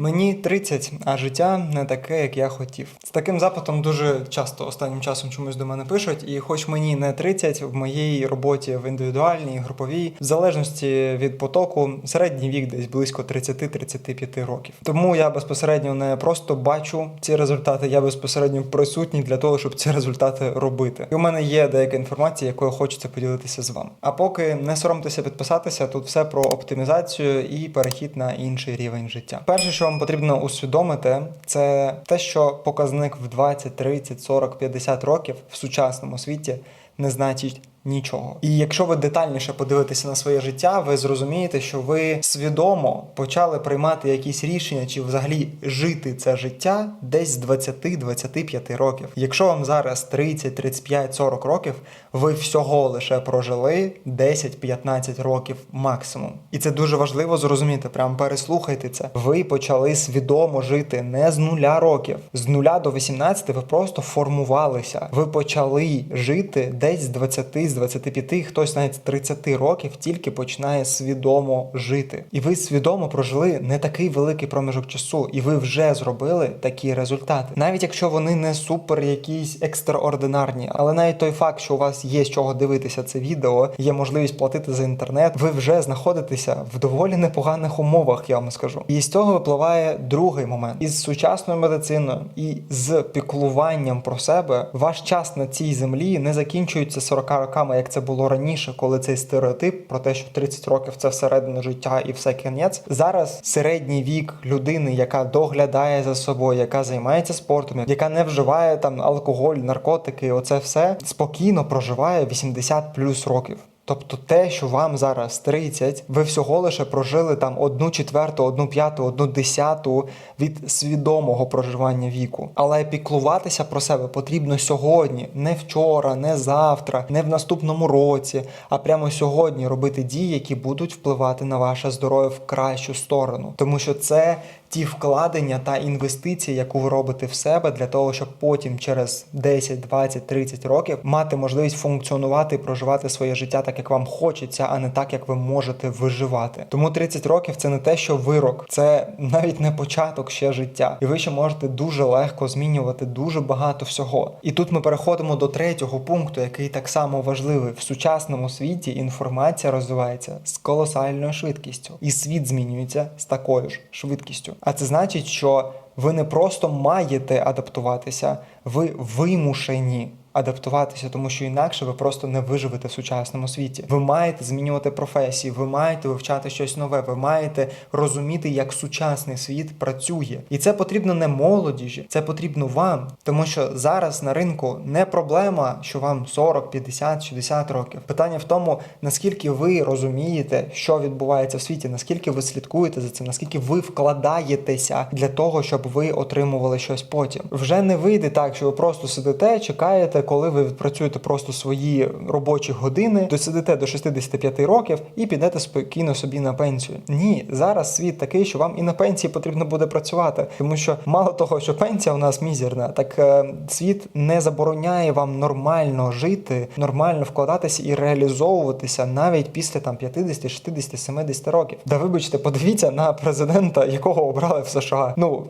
Мені 30, а життя не таке, як я хотів. З таким запитом дуже часто останнім часом чомусь до мене пишуть, і хоч мені не 30, в моїй роботі в індивідуальній, груповій, в залежності від потоку, середній вік десь близько 30-35 років. Тому я безпосередньо не просто бачу ці результати, я безпосередньо присутній для того, щоб ці результати робити. І у мене є деяка інформація, якою хочеться поділитися з вами. А поки не соромтеся підписатися, тут все про оптимізацію і перехід на інший рівень життя. Перше, що вам потрібно усвідомити, це те, що показник в 20, 30, 40, 50 років в сучасному світі не значить нічого. І якщо ви детальніше подивитеся на своє життя, ви зрозумієте, що ви свідомо почали приймати якісь рішення чи взагалі жити це життя десь з 20-25 років. Якщо вам зараз 30, 35, 40 років, ви всього лише прожили 10-15 років максимум. І це дуже важливо зрозуміти. Прям переслухайте це. Ви почали свідомо жити не з нуля років. З нуля до 18 ви просто формувалися. Ви почали жити десь з 20 з 25, хтось навіть з 30 років тільки починає свідомо жити. І ви свідомо прожили не такий великий проміжок часу, і ви вже зробили такі результати. Навіть якщо вони не супер якісь екстраординарні, але навіть той факт, що у вас є з чого дивитися це відео, є можливість платити за інтернет, ви вже знаходитеся в доволі непоганих умовах, я вам скажу. І з цього випливає другий момент із сучасною медициною і з піклуванням про себе. Ваш час на цій землі не закінчується 40 роками, як це було раніше, коли цей стереотип про те, що 30 років це всередину життя і все кінець. Зараз середній вік людини, яка доглядає за собою, яка займається спортом, яка не вживає там алкоголь, наркотики, оце все спокійно проживає 80 плюс років. Тобто те, що вам зараз 30, ви всього лише прожили там одну четверту, одну п'яту, одну десяту від свідомого проживання віку. Але піклуватися про себе потрібно сьогодні, не вчора, не завтра, не в наступному році, а прямо сьогодні робити дії, які будуть впливати на ваше здоров'я в кращу сторону. Тому що це ті вкладення та інвестиції, яку ви робите в себе для того, щоб потім через 10, 20, 30 років мати можливість функціонувати і проживати своє життя так, як вам хочеться, а не так, як ви можете виживати. Тому 30 років це не те, що вирок, це навіть не початок ще життя, і ви ще можете дуже легко змінювати дуже багато всього. І тут ми переходимо до третього пункту, який так само важливий в сучасному світі. Інформація розвивається з колосальною швидкістю, і світ змінюється з такою ж швидкістю. А це значить, що ви не просто маєте адаптуватися, ви вимушені адаптуватися, тому що інакше ви просто не виживете в сучасному світі. Ви маєте змінювати професії, ви маєте вивчати щось нове, ви маєте розуміти, як сучасний світ працює. І це потрібно не молодіжі, це потрібно вам, тому що зараз на ринку не проблема, що вам 40, 50, 60 років. Питання в тому, наскільки ви розумієте, що відбувається в світі, наскільки ви слідкуєте за цим, наскільки ви вкладаєтеся для того, щоб ви отримували щось потім. Вже не вийде так, що ви просто сидите, чекаєте, коли ви відпрацюєте просто свої робочі години, досидите до 65 років і підете спокійно собі на пенсію. Ні, зараз світ такий, що вам і на пенсії потрібно буде працювати, тому що мало того, що пенсія у нас мізерна, так е, світ не забороняє вам нормально жити, нормально вкладатися і реалізовуватися навіть після там 50, 60, 70 років. Да вибачте, подивіться на президента, якого обрали в США. Ну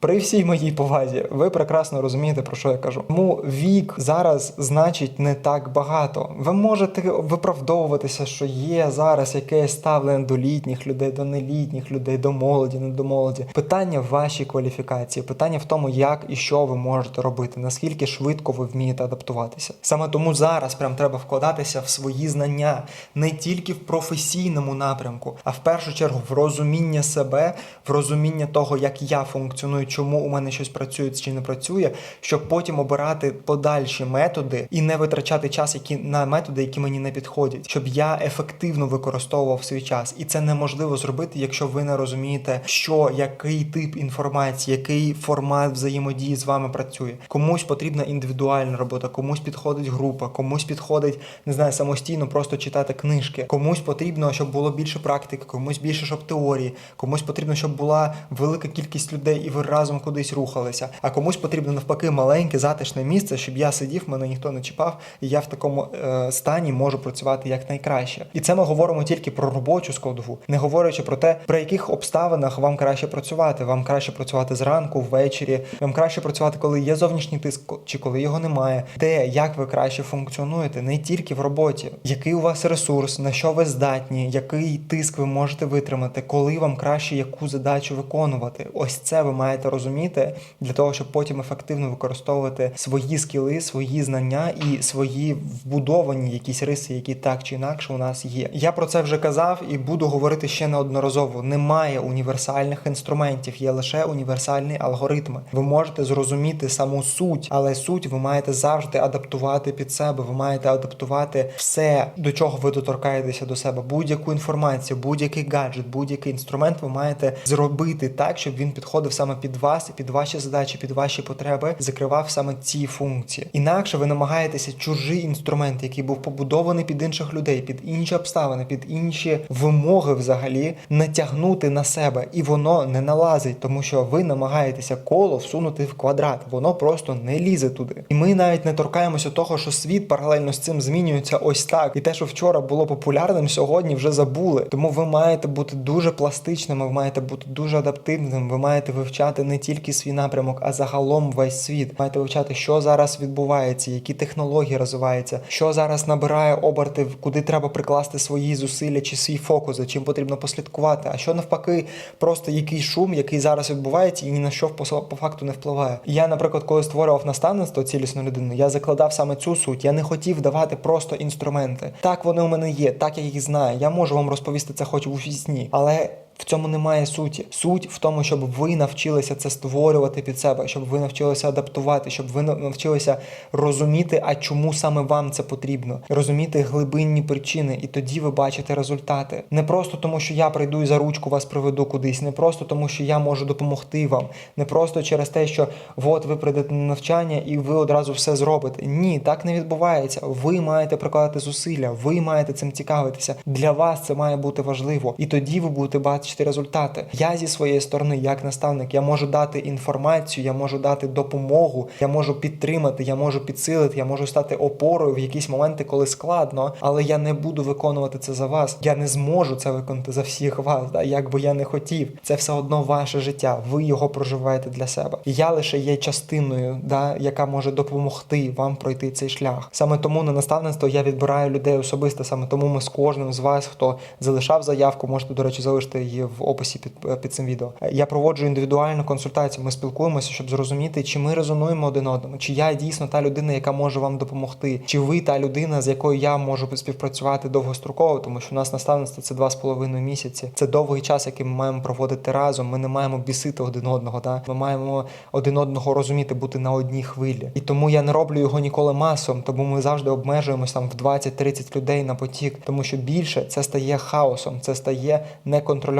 при всій моїй повазі, ви прекрасно розумієте про що я кажу. Тому вік зараз значить не так багато. Ви можете виправдовуватися, що є зараз якесь ставлення до літніх людей, до нелітніх людей, до молоді, не до молоді. Питання в вашій кваліфікації, питання в тому, як і що ви можете робити, наскільки швидко ви вмієте адаптуватися. Саме тому зараз прям треба вкладатися в свої знання не тільки в професійному напрямку, а в першу чергу в розуміння себе, в розуміння того, як я функціоную, чому у мене щось працює чи не працює, щоб потім обирати подальші методи і не витрачати час, які на методи, які мені не підходять, щоб я ефективно використовував свій час. І це неможливо зробити, якщо ви не розумієте, що який тип інформації, який формат взаємодії з вами працює. Комусь потрібна індивідуальна робота, комусь підходить група, комусь підходить не знаю, самостійно просто читати книжки. Комусь потрібно, щоб було більше практики, комусь більше щоб теорії, комусь потрібно, щоб була велика кількість людей і ви разом кудись рухалися. А комусь потрібно навпаки маленьке затишне місце, щоб я сидів сидів, мене ніхто не чіпав, і я в такому е, стані можу працювати як найкраще. І це ми говоримо тільки про робочу складову, не говорячи про те, при яких обставинах вам краще працювати. Вам краще працювати зранку, ввечері, вам краще працювати, коли є зовнішній тиск, чи коли його немає. Де як ви краще функціонуєте, не тільки в роботі, який у вас ресурс, на що ви здатні, який тиск ви можете витримати, коли вам краще яку задачу виконувати. Ось це ви маєте розуміти для того, щоб потім ефективно використовувати свої скіли, свої знання і свої вбудовані якісь риси, які так чи інакше у нас є. Я про це вже казав і буду говорити ще неодноразово. Немає універсальних інструментів, є лише універсальні алгоритми. Ви можете зрозуміти саму суть, але суть ви маєте завжди адаптувати під себе. Ви маєте адаптувати все, до чого ви доторкаєтеся до себе. Будь-яку інформацію, будь-який гаджет, будь-який інструмент ви маєте зробити так, щоб він підходив саме під вас, під ваші задачі, під ваші потреби, закривав саме ці функції. Інакше ви намагаєтеся чужий інструмент, який був побудований під інших людей, під інші обставини, під інші вимоги взагалі натягнути на себе, і воно не налазить, тому що ви намагаєтеся коло всунути в квадрат, воно просто не лізе туди. І ми навіть не торкаємося того, що світ паралельно з цим змінюється ось так. І те, що вчора було популярним, сьогодні вже забули. Тому ви маєте бути дуже пластичними, ви маєте бути дуже адаптивним. Ви маєте вивчати не тільки свій напрямок, а загалом весь світ. Маєте вивчати, що зараз відбувається, які технології розвиваються, що зараз набирає оберти, куди треба прикласти свої зусилля чи свій фокус, за чим потрібно послідкувати. А що навпаки, просто який шум, який зараз відбувається, і ні на що по, факту не впливає. Я, наприклад, коли створював наставництво цілісну людину, я закладав саме цю суть. Я не хотів давати просто інструменти. Так вони у мене є, так я їх знаю. Я можу вам розповісти це хоч у сні, але. В цьому немає суті. Суть в тому, щоб ви навчилися це створювати під себе, щоб ви навчилися адаптувати, щоб ви навчилися розуміти, а чому саме вам це потрібно, розуміти глибинні причини, і тоді ви бачите результати. Не просто тому, що я прийду і за ручку вас приведу кудись, не просто тому, що я можу допомогти вам, не просто через те, що от ви прийдете на навчання і ви одразу все зробите. Ні, так не відбувається. Ви маєте прикладати зусилля, ви маєте цим цікавитися. Для вас це має бути важливо, і тоді ви будете бачити бачити результати. Я зі своєї сторони, як наставник, я можу дати інформацію, я можу дати допомогу, я можу підтримати, я можу підсилити, я можу стати опорою в якісь моменти, коли складно, але я не буду виконувати це за вас. Я не зможу це виконати за всіх вас. Да? Як би я не хотів, це все одно ваше життя. Ви його проживаєте для себе. І я лише є частиною, да, яка може допомогти вам пройти цей шлях. Саме тому на наставництво я відбираю людей особисто. Саме тому ми з кожним з вас, хто залишав заявку, можете, до речі, залишити її в описі під під цим відео. Я проводжу індивідуальну консультацію. Ми спілкуємося, щоб зрозуміти, чи ми резонуємо один одному, чи я дійсно та людина, яка може вам допомогти, чи ви та людина, з якою я можу співпрацювати довгостроково, тому що у нас наставництво це два з половиною місяці. Це довгий час, який ми маємо проводити разом. Ми не маємо бісити один одного. Да? Ми маємо один одного розуміти, бути на одній хвилі. І тому я не роблю його ніколи масом, тому ми завжди обмежуємось там в 20-30 людей на потік, тому що більше це стає хаосом, це стає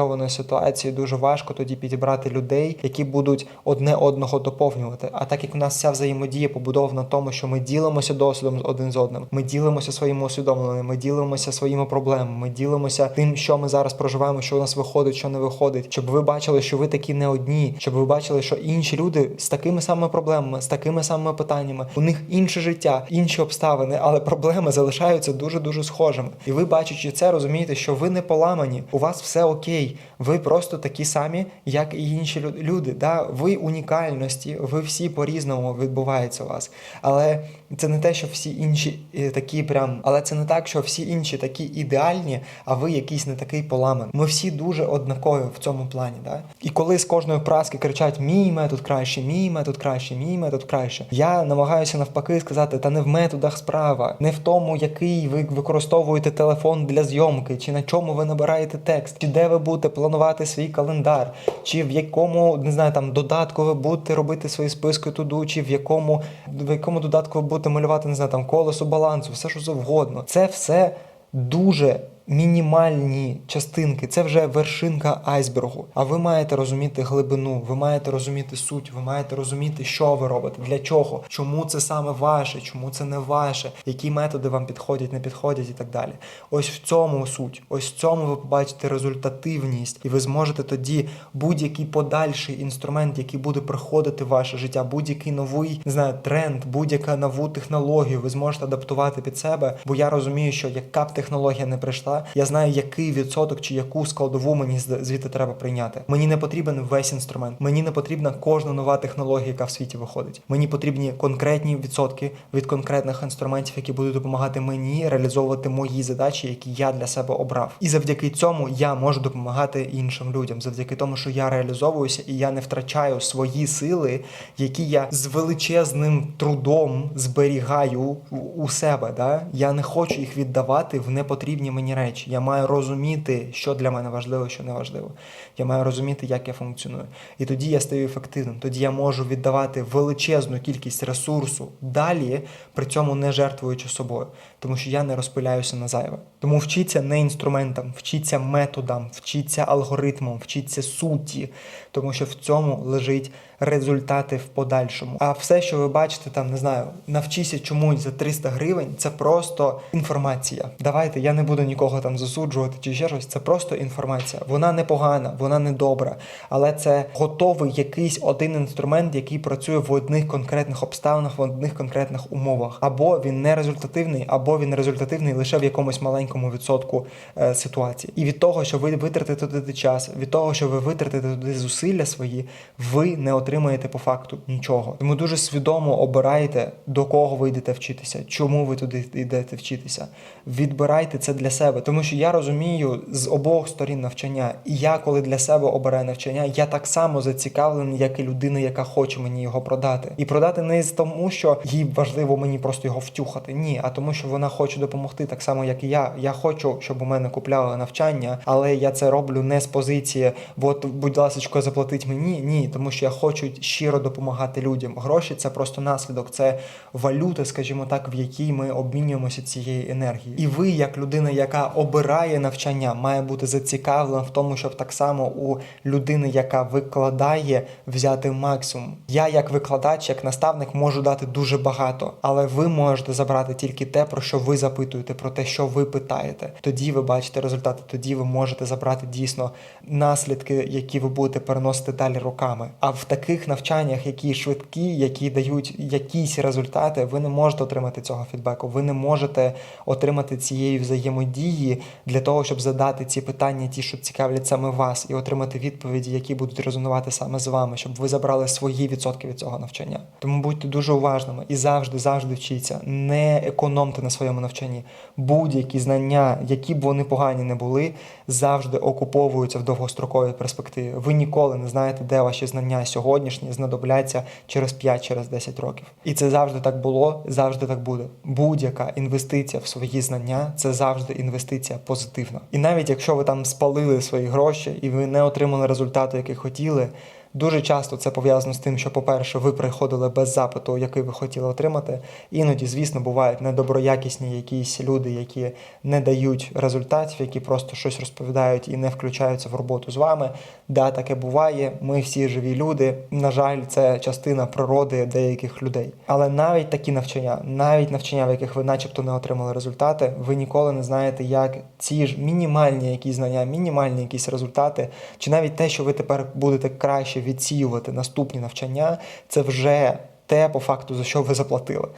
неконтрольованою ситуації дуже важко тоді підібрати людей, які будуть одне одного доповнювати. А так як у нас вся взаємодія побудована на тому, що ми ділимося досвідом один з одним, ми ділимося своїми усвідомленнями, ми ділимося своїми проблемами, ми ділимося тим, що ми зараз проживаємо, що у нас виходить, що не виходить, щоб ви бачили, що ви такі не одні, щоб ви бачили, що інші люди з такими самими проблемами, з такими самими питаннями, у них інше життя, інші обставини, але проблеми залишаються дуже дуже схожими. І ви, бачачи це, розумієте, що ви не поламані, у вас все окей. Ви просто такі самі, як і інші люди. Да? Ви унікальності, ви всі по-різному відбувається у вас. Але це не те, що всі інші е, такі прям, але це не так, що всі інші такі ідеальні, а ви якийсь не такий поламаний. Ми всі дуже однакові в цьому плані. Да? І коли з кожної праски кричать Мій метод краще, мій метод краще, мій метод краще, я намагаюся навпаки сказати, та не в методах справа, не в тому, який ви використовуєте телефон для зйомки, чи на чому ви набираєте текст, чи де ви будете планувати свій календар, чи в якому не знаю там додатку ви будете робити свої списки туду, чи в якому в якому додатку ви будете малювати не знаю там колесо балансу, все що завгодно. Це все дуже мінімальні частинки, це вже вершинка айсбергу. А ви маєте розуміти глибину, ви маєте розуміти суть, ви маєте розуміти, що ви робите, для чого, чому це саме ваше, чому це не ваше, які методи вам підходять, не підходять і так далі. Ось в цьому суть, ось в цьому ви побачите результативність, і ви зможете тоді будь-який подальший інструмент, який буде приходити в ваше життя, будь-який новий не знаю, тренд, будь-яка нову технологію, ви зможете адаптувати під себе. Бо я розумію, що яка б технологія не прийшла, я знаю, який відсоток чи яку складову мені звідти треба прийняти. Мені не потрібен весь інструмент, мені не потрібна кожна нова технологія, яка в світі виходить. Мені потрібні конкретні відсотки від конкретних інструментів, які будуть допомагати мені реалізовувати мої задачі, які я для себе обрав. І завдяки цьому я можу допомагати іншим людям, завдяки тому, що я реалізовуюся і я не втрачаю свої сили, які я з величезним трудом зберігаю у- себе. Да? Я не хочу їх віддавати в непотрібні мені речі. Я маю розуміти, що для мене важливо, що не важливо. Я маю розуміти, як я функціоную. І тоді я стаю ефективним. Тоді я можу віддавати величезну кількість ресурсу далі, при цьому не жертвуючи собою, тому що я не розпиляюся на зайве. Тому вчіться не інструментам, вчіться методам, вчіться алгоритмам, вчіться суті, тому що в цьому лежить результати в подальшому. А все, що ви бачите, там не знаю, навчися чомусь за 300 гривень, це просто інформація. Давайте я не буду нікого там засуджувати чи ще щось. Це просто інформація. Вона не погана, вона не добра, але це готовий якийсь один інструмент, який працює в одних конкретних обставинах, в одних конкретних умовах. Або він не результативний, або він результативний лише в якомусь маленькому відсотку е, ситуації. І від того, що ви витратите туди час, від того, що ви витратите туди зусилля свої, ви не отримаєте по факту нічого. Тому дуже свідомо обирайте, до кого ви йдете вчитися, чому ви туди йдете вчитися. Відбирайте це для себе, тому що я розумію з обох сторін навчання, і я, коли для себе обираю навчання, я так само зацікавлений, як і людина, яка хоче мені його продати. І продати не з тому, що їй важливо мені просто його втюхати. Ні, а тому, що вона хоче допомогти так само, як і я. Я хочу, щоб у мене купляли навчання, але я це роблю не з позиції, от, будь ласка, заплатить мені. Ні, тому що я хочу щиро допомагати людям. Гроші це просто наслідок, це валюта, скажімо так, в якій ми обмінюємося цією енергією. І ви, як людина, яка обирає навчання, має бути зацікавлена в тому, щоб так само у людини, яка викладає, взяти максимум. Я, як викладач, як наставник, можу дати дуже багато, але ви можете забрати тільки те, про що ви запитуєте, про те, що ви питаєте. Тоді ви бачите результати, тоді ви можете забрати дійсно наслідки, які ви будете переносити далі роками. А в таких навчаннях, які швидкі, які дають якісь результати, ви не можете отримати цього фідбеку. Ви не можете отримати цієї взаємодії для того, щоб задати ці питання, ті, що цікавлять саме вас, і отримати відповіді, які будуть резонувати саме з вами, щоб ви забрали свої відсотки від цього навчання. Тому будьте дуже уважними і завжди, завжди вчіться. Не економте на своєму навчанні. Будь-які знання, які б вони погані не були, завжди окуповуються в довгостроковій перспективі. Ви ніколи не знаєте, де ваші знання сьогоднішні знадобляться через 5 через 10 років. І це завжди так було, завжди так буде. Будь-яка інвестиція в свої знання це завжди інвестиція позитивна. І навіть якщо ви там спалили свої гроші і ви не отримали результату, який хотіли. Дуже часто це пов'язано з тим, що, по-перше, ви приходили без запиту, який ви хотіли отримати. Іноді, звісно, бувають недоброякісні якісь люди, які не дають результатів, які просто щось розповідають і не включаються в роботу з вами. Да, таке буває. Ми всі живі люди. На жаль, це частина природи деяких людей. Але навіть такі навчання, навіть навчання, в яких ви, начебто, не отримали результати, ви ніколи не знаєте, як ці ж мінімальні якісь знання, мінімальні якісь результати, чи навіть те, що ви тепер будете краще відсіювати наступні навчання, це вже те, по факту, за що ви заплатили.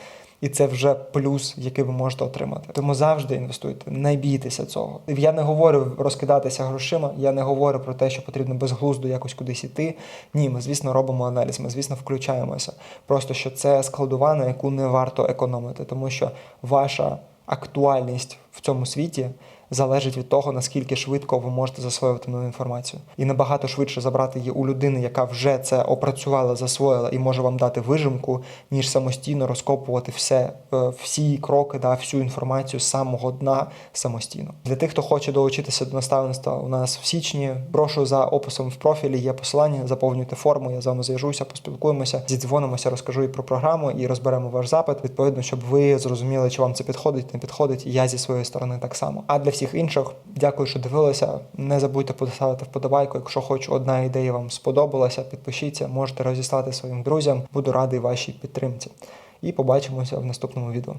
І це вже плюс, який ви можете отримати. Тому завжди інвестуйте, не бійтеся цього. Я не говорю розкидатися грошима, я не говорю про те, що потрібно безглуздо якось кудись іти. Ні, ми, звісно, робимо аналіз, ми, звісно, включаємося. Просто що це складова, на яку не варто економити, тому що ваша актуальність в цьому світі залежить від того, наскільки швидко ви можете засвоювати нову інформацію. І набагато швидше забрати її у людини, яка вже це опрацювала, засвоїла і може вам дати вижимку, ніж самостійно розкопувати все, е, всі кроки, да, всю інформацію з самого дна самостійно. Для тих, хто хоче долучитися до наставництва, у нас в січні. Прошу за описом в профілі є посилання, заповнюйте форму, я з вами зв'яжуся, поспілкуємося, зідзвонимося, розкажу і про програму, і розберемо ваш запит. Відповідно, щоб ви зрозуміли, чи вам це підходить, не підходить. Я зі своєї сторони так само. А для всіх інших. Дякую, що дивилися. Не забудьте поставити вподобайку. Якщо хоч одна ідея вам сподобалася, підпишіться, можете розіслати своїм друзям. Буду радий вашій підтримці. І побачимося в наступному відео.